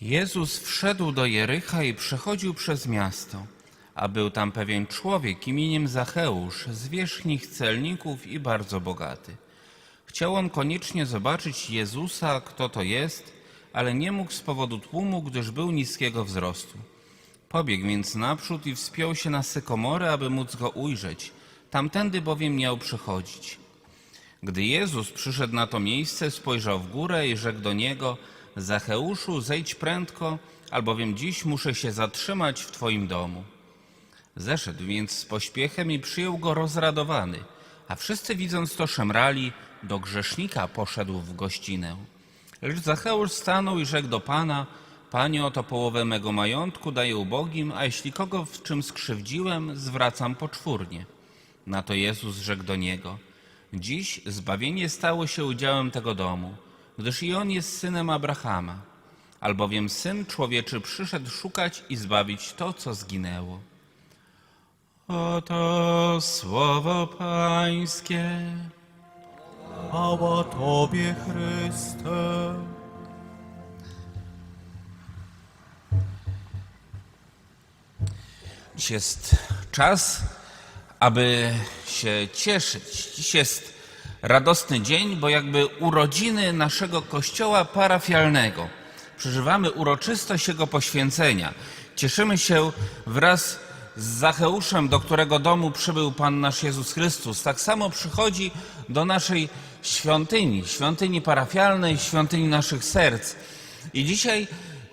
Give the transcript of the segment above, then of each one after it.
Jezus wszedł do Jericha i przechodził przez miasto, a był tam pewien człowiek imieniem Zacheusz, z wierzchnich celników i bardzo bogaty. Chciał on koniecznie zobaczyć Jezusa, kto to jest, ale nie mógł z powodu tłumu, gdyż był niskiego wzrostu. Pobiegł więc naprzód i wspiął się na sykomory, aby móc go ujrzeć. Tamtędy bowiem miał przychodzić. Gdy Jezus przyszedł na to miejsce, spojrzał w górę i rzekł do niego: Zacheuszu, zejdź prędko, albowiem dziś muszę się zatrzymać w twoim domu. Zeszedł więc z pośpiechem i przyjął go rozradowany, a wszyscy widząc to szemrali, do grzesznika poszedł w gościnę. Lecz Zacheusz stanął i rzekł do Pana, Panie, oto połowę mego majątku daję ubogim, a jeśli kogo w czym skrzywdziłem, zwracam poczwórnie. Na to Jezus rzekł do niego, Dziś zbawienie stało się udziałem tego domu, gdyż i on jest synem Abrahama, albowiem Syn Człowieczy przyszedł szukać i zbawić to, co zginęło. Oto słowo Pańskie. Chwała Tobie, Chryste. Dziś jest czas, aby się cieszyć. Dziś jest radosny dzień, bo jakby urodziny naszego kościoła parafialnego. Przeżywamy uroczystość jego poświęcenia. Cieszymy się wraz z Zacheuszem, do którego domu przybył Pan nasz Jezus Chrystus. Tak samo przychodzi do naszej świątyni, świątyni parafialnej, świątyni naszych serc. I dzisiaj,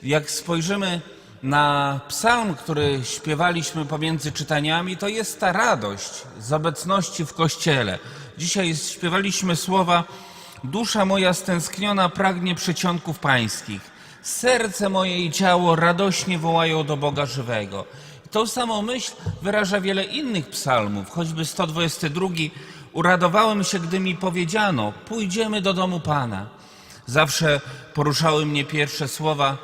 jak spojrzymy na psalm, który śpiewaliśmy pomiędzy czytaniami, to jest ta radość z obecności w Kościele. Dzisiaj śpiewaliśmy słowa Dusza moja stęskniona pragnie przycionków pańskich. Serce moje i ciało radośnie wołają do Boga żywego. Tą samą myśl wyraża wiele innych psalmów, choćby 122. Uradowałem się, gdy mi powiedziano, pójdziemy do domu Pana. Zawsze poruszały mnie pierwsze słowa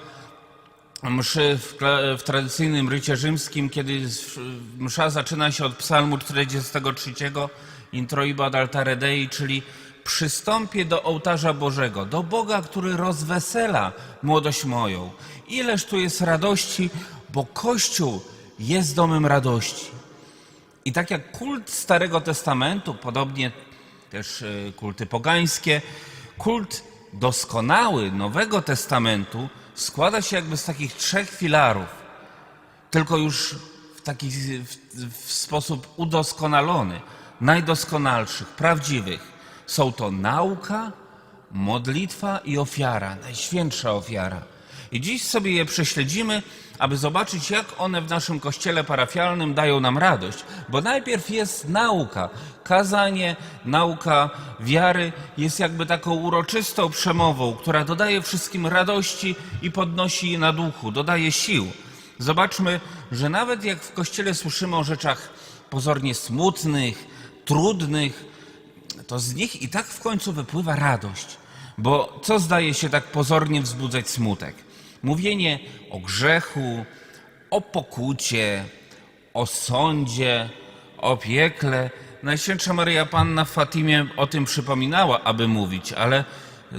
mszy w, w tradycyjnym rycie rzymskim, kiedy msza zaczyna się od psalmu 43, introiba ad altare Dei, czyli przystąpię do ołtarza Bożego, do Boga, który rozwesela młodość moją. Ileż tu jest radości, bo Kościół jest domem radości. I tak jak kult Starego Testamentu, podobnie też e, kulty pogańskie, kult doskonały Nowego Testamentu składa się jakby z takich trzech filarów, tylko już w taki w, w sposób udoskonalony, najdoskonalszych, prawdziwych. Są to nauka, modlitwa i ofiara, najświętsza ofiara. I dziś sobie je prześledzimy, aby zobaczyć, jak one w naszym kościele parafialnym dają nam radość. Bo najpierw jest nauka. Kazanie, nauka wiary jest jakby taką uroczystą przemową, która dodaje wszystkim radości i podnosi je na duchu, dodaje sił. Zobaczmy, że nawet jak w kościele słyszymy o rzeczach pozornie smutnych, trudnych, to z nich i tak w końcu wypływa radość. Bo co zdaje się tak pozornie wzbudzać smutek? Mówienie o grzechu, o pokucie, o sądzie, o piekle. Najświętsza Maryja Panna w Fatimie o tym przypominała, aby mówić, ale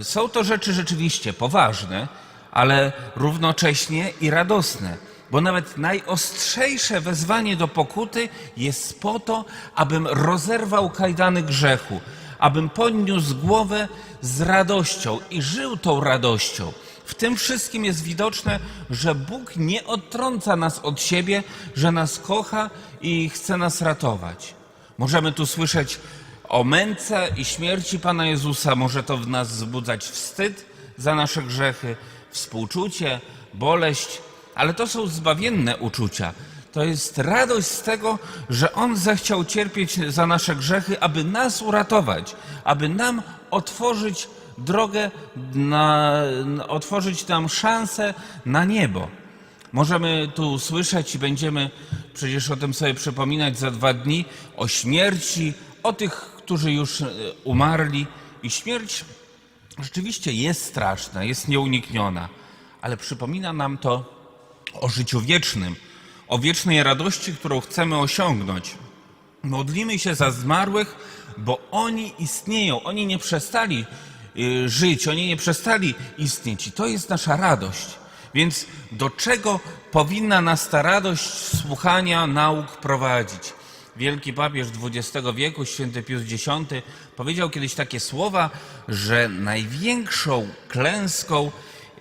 są to rzeczy rzeczywiście poważne, ale równocześnie i radosne. Bo nawet najostrzejsze wezwanie do pokuty jest po to, abym rozerwał kajdany grzechu, abym podniósł głowę z radością i żył tą radością. W tym wszystkim jest widoczne, że Bóg nie odtrąca nas od siebie, że nas kocha i chce nas ratować. Możemy tu słyszeć o męce i śmierci Pana Jezusa, może to w nas wzbudzać wstyd za nasze grzechy, współczucie, boleść, ale to są zbawienne uczucia. To jest radość z tego, że On zechciał cierpieć za nasze grzechy, aby nas uratować, aby nam otworzyć drogę, na, otworzyć nam szansę na niebo. Możemy tu słyszeć i będziemy przecież o tym sobie przypominać za dwa dni, o śmierci, o tych, którzy już e, umarli. I śmierć rzeczywiście jest straszna, jest nieunikniona, ale przypomina nam to o życiu wiecznym, o wiecznej radości, którą chcemy osiągnąć. Modlimy się za zmarłych, bo oni istnieją, oni nie przestali y, żyć, oni nie przestali istnieć i to jest nasza radość. Więc do czego powinna nas ta radość słuchania nauk prowadzić? Wielki papież XX wieku, święty Pius X, powiedział kiedyś takie słowa, że największą klęską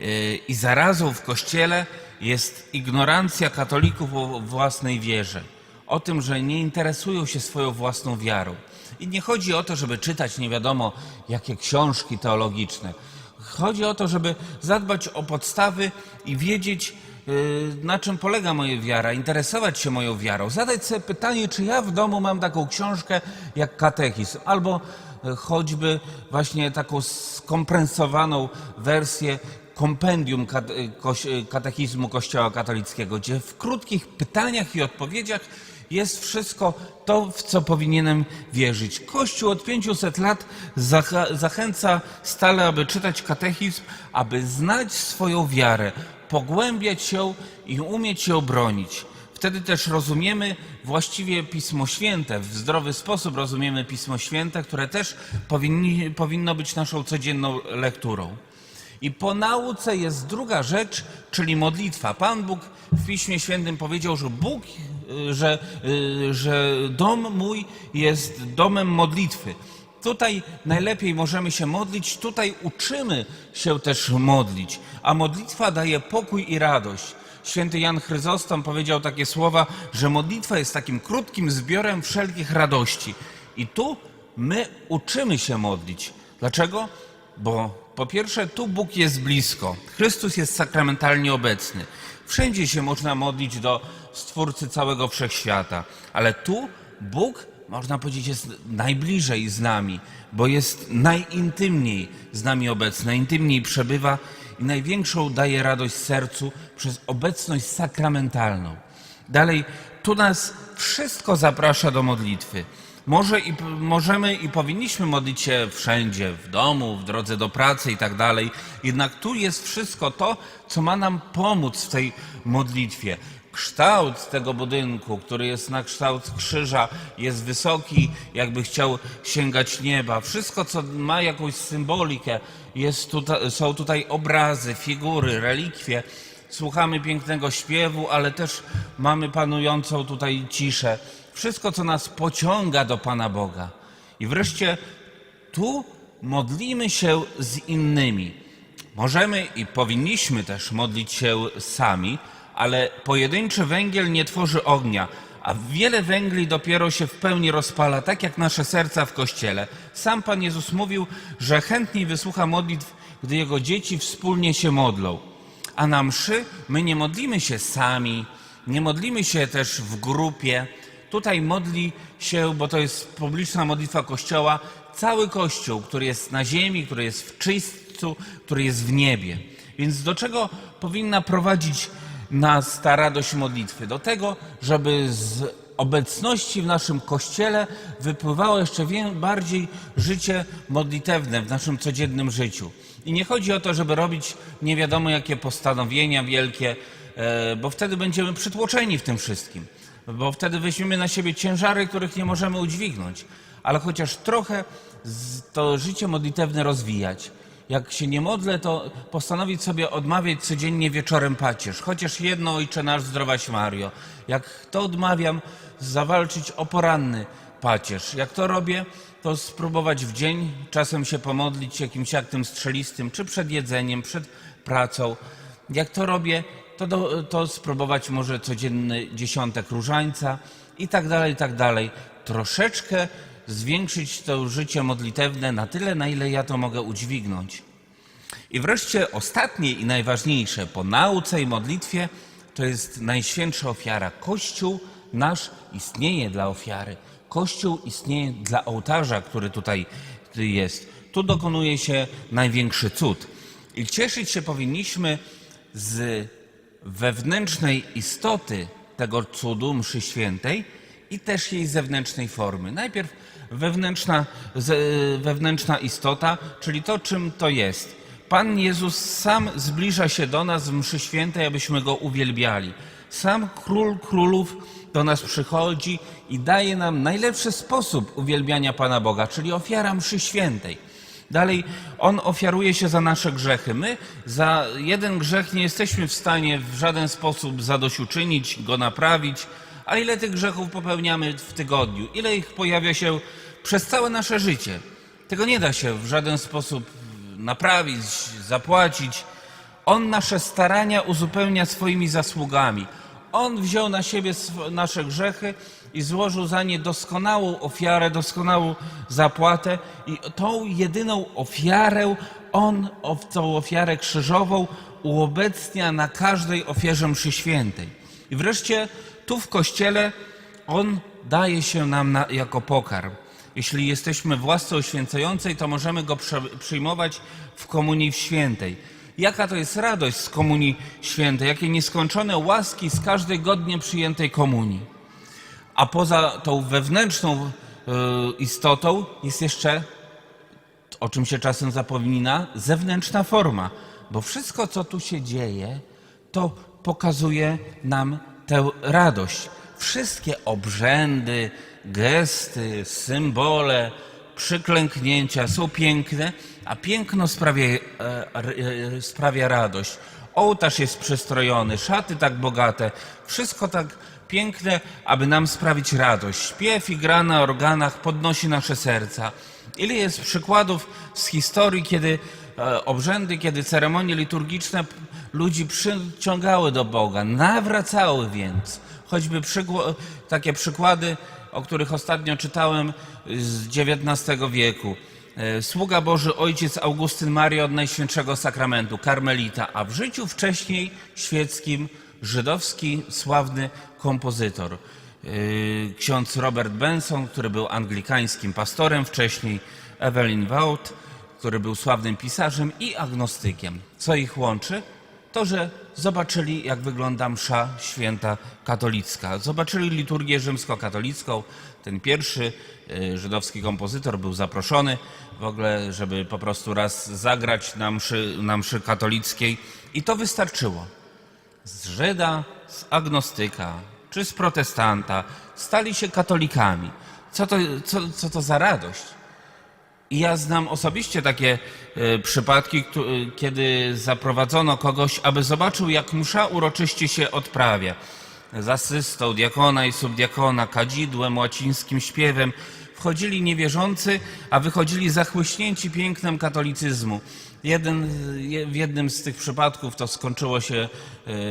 y, i zarazą w Kościele jest ignorancja katolików o własnej wierze o tym, że nie interesują się swoją własną wiarą. I nie chodzi o to, żeby czytać nie wiadomo jakie książki teologiczne. Chodzi o to, żeby zadbać o podstawy i wiedzieć, yy, na czym polega moja wiara, interesować się moją wiarą, zadać sobie pytanie, czy ja w domu mam taką książkę jak katechizm, albo yy, choćby właśnie taką skompresowaną wersję kompendium kate- koś- katechizmu Kościoła katolickiego, gdzie w krótkich pytaniach i odpowiedziach jest wszystko to, w co powinienem wierzyć. Kościół od 500 lat zachęca stale, aby czytać katechizm, aby znać swoją wiarę, pogłębiać ją i umieć ją bronić. Wtedy też rozumiemy właściwie Pismo Święte, w zdrowy sposób rozumiemy Pismo Święte, które też powinni, powinno być naszą codzienną lekturą. I po nauce jest druga rzecz, czyli modlitwa. Pan Bóg w Piśmie Świętym powiedział, że Bóg, y, że, y, że dom mój jest domem modlitwy. Tutaj najlepiej możemy się modlić, tutaj uczymy się też modlić, a modlitwa daje pokój i radość. Święty Jan Chryzostom powiedział takie słowa, że modlitwa jest takim krótkim zbiorem wszelkich radości. I tu my uczymy się modlić. Dlaczego? Bo po pierwsze, tu Bóg jest blisko. Chrystus jest sakramentalnie obecny. Wszędzie się można modlić do Stwórcy całego wszechświata, ale tu Bóg, można powiedzieć, jest najbliżej z nami, bo jest najintymniej z nami obecny, najintymniej przebywa i największą daje radość sercu przez obecność sakramentalną. Dalej, tu nas wszystko zaprasza do modlitwy. Może i, możemy i powinniśmy modlić się wszędzie, w domu, w drodze do pracy i tak dalej. Jednak tu jest wszystko to, co ma nam pomóc w tej modlitwie. Kształt tego budynku, który jest na kształt krzyża, jest wysoki, jakby chciał sięgać nieba. Wszystko, co ma jakąś symbolikę, jest tutaj, są tutaj obrazy, figury, relikwie. Słuchamy pięknego śpiewu, ale też mamy panującą tutaj ciszę. Wszystko, co nas pociąga do Pana Boga. I wreszcie tu modlimy się z innymi. Możemy i powinniśmy też modlić się sami, ale pojedynczy węgiel nie tworzy ognia, a wiele węgli dopiero się w pełni rozpala, tak jak nasze serca w kościele. Sam Pan Jezus mówił, że chętniej wysłucha modlitw, gdy Jego dzieci wspólnie się modlą. A na mszy my nie modlimy się sami, nie modlimy się też w grupie. Tutaj modli się, bo to jest publiczna modlitwa Kościoła, cały Kościół, który jest na ziemi, który jest w czystcu, który jest w niebie. Więc do czego powinna prowadzić nas ta radość modlitwy? Do tego, żeby z obecności w naszym Kościele wypływało jeszcze bardziej życie modlitewne w naszym codziennym życiu. I nie chodzi o to, żeby robić nie wiadomo jakie postanowienia wielkie, e, bo wtedy będziemy przytłoczeni w tym wszystkim. Bo wtedy weźmiemy na siebie ciężary, których nie możemy udźwignąć. Ale chociaż trochę to życie modlitewne rozwijać. Jak się nie modlę, to postanowić sobie odmawiać codziennie wieczorem pacierz. Chociaż jedno Ojcze Nasz, zdrowaś Mario. Jak to odmawiam, zawalczyć o poranny pacierz. Jak to robię, to spróbować w dzień czasem się pomodlić jakimś aktem strzelistym, czy przed jedzeniem, przed pracą. Jak to robię, to, do, to spróbować może codzienny dziesiątek różańca i tak dalej, i tak dalej. Troszeczkę zwiększyć to życie modlitewne na tyle, na ile ja to mogę udźwignąć. I wreszcie ostatnie i najważniejsze po nauce i modlitwie to jest najświętsza ofiara. Kościół nasz istnieje dla ofiary. Kościół istnieje dla ołtarza, który tutaj jest. Tu dokonuje się największy cud. I cieszyć się powinniśmy z wewnętrznej istoty tego cudu mszy świętej i też jej zewnętrznej formy. Najpierw wewnętrzna, wewnętrzna istota, czyli to, czym to jest. Pan Jezus sam zbliża się do nas w mszy świętej, abyśmy Go uwielbiali. Sam Król Królów do nas przychodzi i daje nam najlepszy sposób uwielbiania Pana Boga, czyli ofiara mszy świętej. Dalej, On ofiaruje się za nasze grzechy. My za jeden grzech nie jesteśmy w stanie w żaden sposób zadośćuczynić, go naprawić. A ile tych grzechów popełniamy w tygodniu? Ile ich pojawia się przez całe nasze życie? Tego nie da się w żaden sposób naprawić, zapłacić. On nasze starania uzupełnia swoimi zasługami. On wziął na siebie nasze grzechy i złożył za nie doskonałą ofiarę, doskonałą zapłatę. I tą jedyną ofiarę, On tą ofiarę krzyżową uobecnia na każdej ofierze mszy świętej. I wreszcie tu w Kościele On daje się nam na, jako pokarm. Jeśli jesteśmy w oświęcającej, to możemy go przyjmować w komunii świętej. Jaka to jest radość z komunii świętej, jakie nieskończone łaski z każdej godnie przyjętej komunii. A poza tą wewnętrzną y, istotą jest jeszcze, o czym się czasem zapomina, zewnętrzna forma. Bo wszystko, co tu się dzieje, to pokazuje nam tę radość. Wszystkie obrzędy, gesty, symbole, przyklęknięcia są piękne, a piękno sprawia, e, e, sprawia radość. Ołtarz jest przystrojony, szaty tak bogate, wszystko tak piękne, aby nam sprawić radość. Śpiew i gra na organach podnosi nasze serca. Ile jest przykładów z historii, kiedy e, obrzędy, kiedy ceremonie liturgiczne ludzi przyciągały do Boga, nawracały więc. Choćby takie przykłady, o których ostatnio czytałem z XIX wieku. E, Sługa Boży ojciec Augustyn Maria od Najświętszego Sakramentu, karmelita, a w życiu wcześniej świeckim żydowski sławny kompozytor. Yy, Ksiądz Robert Benson, który był anglikańskim pastorem wcześniej, Evelyn Wout, który był sławnym pisarzem i agnostykiem. Co ich łączy? To, że zobaczyli, jak wygląda msza święta katolicka. Zobaczyli liturgię rzymskokatolicką. Ten pierwszy y, żydowski kompozytor był zaproszony w ogóle, żeby po prostu raz zagrać na mszy, na mszy katolickiej i to wystarczyło z Żyda, z agnostyka czy z protestanta stali się katolikami. Co to, co, co to za radość? I ja znam osobiście takie e, przypadki, e, kiedy zaprowadzono kogoś, aby zobaczył, jak msza uroczyście się odprawia. Z asystą diakona i subdiakona, kadzidłem, łacińskim śpiewem. Wchodzili niewierzący, a wychodzili zachłyśnięci pięknem katolicyzmu. Jeden, je- w jednym z tych przypadków to skończyło się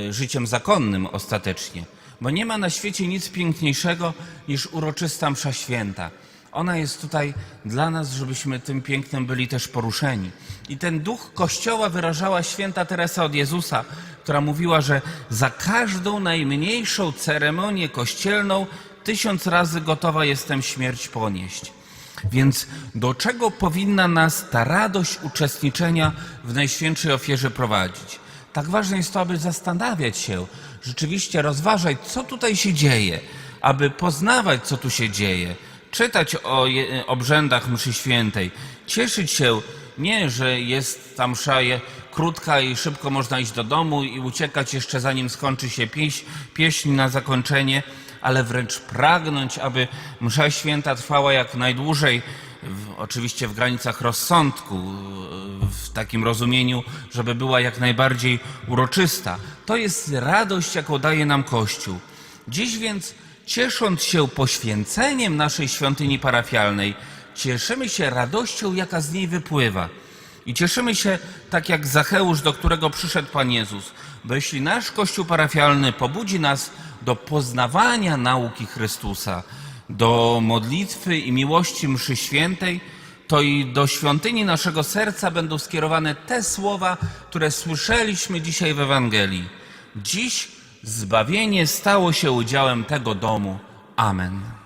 e, życiem zakonnym ostatecznie. Bo nie ma na świecie nic piękniejszego niż uroczysta msza święta. Ona jest tutaj dla nas, żebyśmy tym pięknem byli też poruszeni. I ten duch Kościoła wyrażała święta Teresa od Jezusa, która mówiła, że za każdą najmniejszą ceremonię kościelną tysiąc razy gotowa jestem śmierć ponieść. Więc do czego powinna nas ta radość uczestniczenia w Najświętszej Ofierze prowadzić? Tak ważne jest to, aby zastanawiać się, rzeczywiście rozważać, co tutaj się dzieje, aby poznawać, co tu się dzieje, czytać o obrzędach mszy świętej, cieszyć się nie, że jest ta msza krótka i szybko można iść do domu i uciekać jeszcze zanim skończy się pieśń, pieśń na zakończenie, ale wręcz pragnąć, aby msza święta trwała jak najdłużej, oczywiście w granicach rozsądku, w takim rozumieniu, żeby była jak najbardziej uroczysta. To jest radość, jaką daje nam Kościół. Dziś więc, ciesząc się poświęceniem naszej świątyni parafialnej, cieszymy się radością, jaka z niej wypływa. I cieszymy się tak jak Zacheusz, do którego przyszedł Pan Jezus. Bo jeśli nasz Kościół parafialny pobudzi nas do poznawania nauki Chrystusa, do modlitwy i miłości mszy świętej, to i do świątyni naszego serca będą skierowane te słowa, które słyszeliśmy dzisiaj w Ewangelii. Dziś zbawienie stało się udziałem tego domu. Amen.